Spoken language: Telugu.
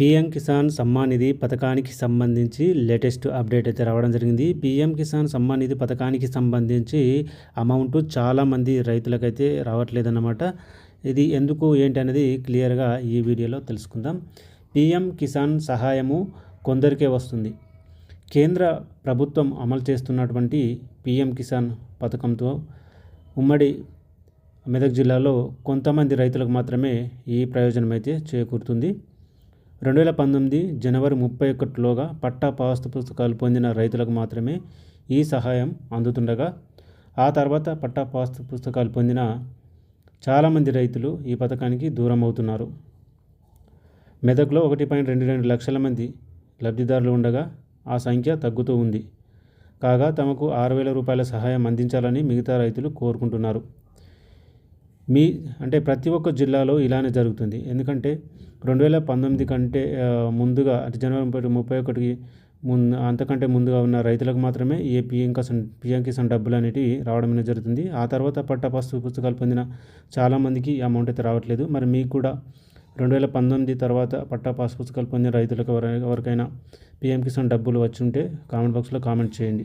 పీఎం కిసాన్ సమ్మాన్ నిధి పథకానికి సంబంధించి లేటెస్ట్ అప్డేట్ అయితే రావడం జరిగింది. పీఎం కిసాన్ సమ్మాన్ నిధి పథకానికి సంబంధించి అమౌంట్ చాలామంది రైతులకైతే రావట్లేదన్నమాట. ఇది ఎందుకు ఏంటి అనేది క్లియర్గా ఈ వీడియోలో తెలుసుకుందాం. పీఎం కిసాన్ సహాయము కొందరికే వస్తుంది. కేంద్ర ప్రభుత్వం అమలు చేస్తున్నటువంటి పీఎం కిసాన్ పథకంతో ఉమ్మడి మెదక్ జిల్లాలో కొంతమంది రైతులకు మాత్రమే ఈ ప్రయోజనం అయితే చేకూరుతుంది. రెండు వేల పంతొమ్మిది జనవరి ముప్పై ఒకటిలోగా పట్టా పాస్తు పుస్తకాలు పొందిన రైతులకు మాత్రమే ఈ సహాయం అందుతుండగా ఆ తర్వాత పట్టా పాస్తు పుస్తకాలు పొందిన చాలామంది రైతులు ఈ పథకానికి దూరం అవుతున్నారు మెదక్లో ఒకటి పాయింట్ రెండు రెండు లక్షల మంది లబ్ధిదారులు ఉండగా ఆ సంఖ్య తగ్గుతూ ఉంది. కాగా తమకు ఆరు వేల రూపాయల సహాయం అందించాలని మిగతా రైతులు కోరుకుంటున్నారు. మీ అంటే ప్రతి ఒక్క జిల్లాలో ఇలానే జరుగుతుంది. ఎందుకంటే రెండు వేల పంతొమ్మిది కంటే ముందుగా అంటే జనవరి ముప్పై ముప్పై ఒకటికి ముందు అంతకంటే ముందుగా ఉన్న రైతులకు మాత్రమే ఏ పిఎం కిసాన్ పిఎం కిసాన్ డబ్బులు అనేటివి రావడం అనేది జరుగుతుంది. ఆ తర్వాత పట్టా పాస్ పుస్తకాలు పొందిన చాలామందికి అమౌంట్ అయితే రావట్లేదు. మరి మీకు కూడా రెండు వేల పంతొమ్మిది తర్వాత పట్టా పాస్ పుస్తకాలు పొందిన రైతులకు ఎవరికైనా పిఎం కిసాన్ డబ్బులు వచ్చి ఉంటే కామెంట్ బాక్స్లో కామెంట్ చేయండి.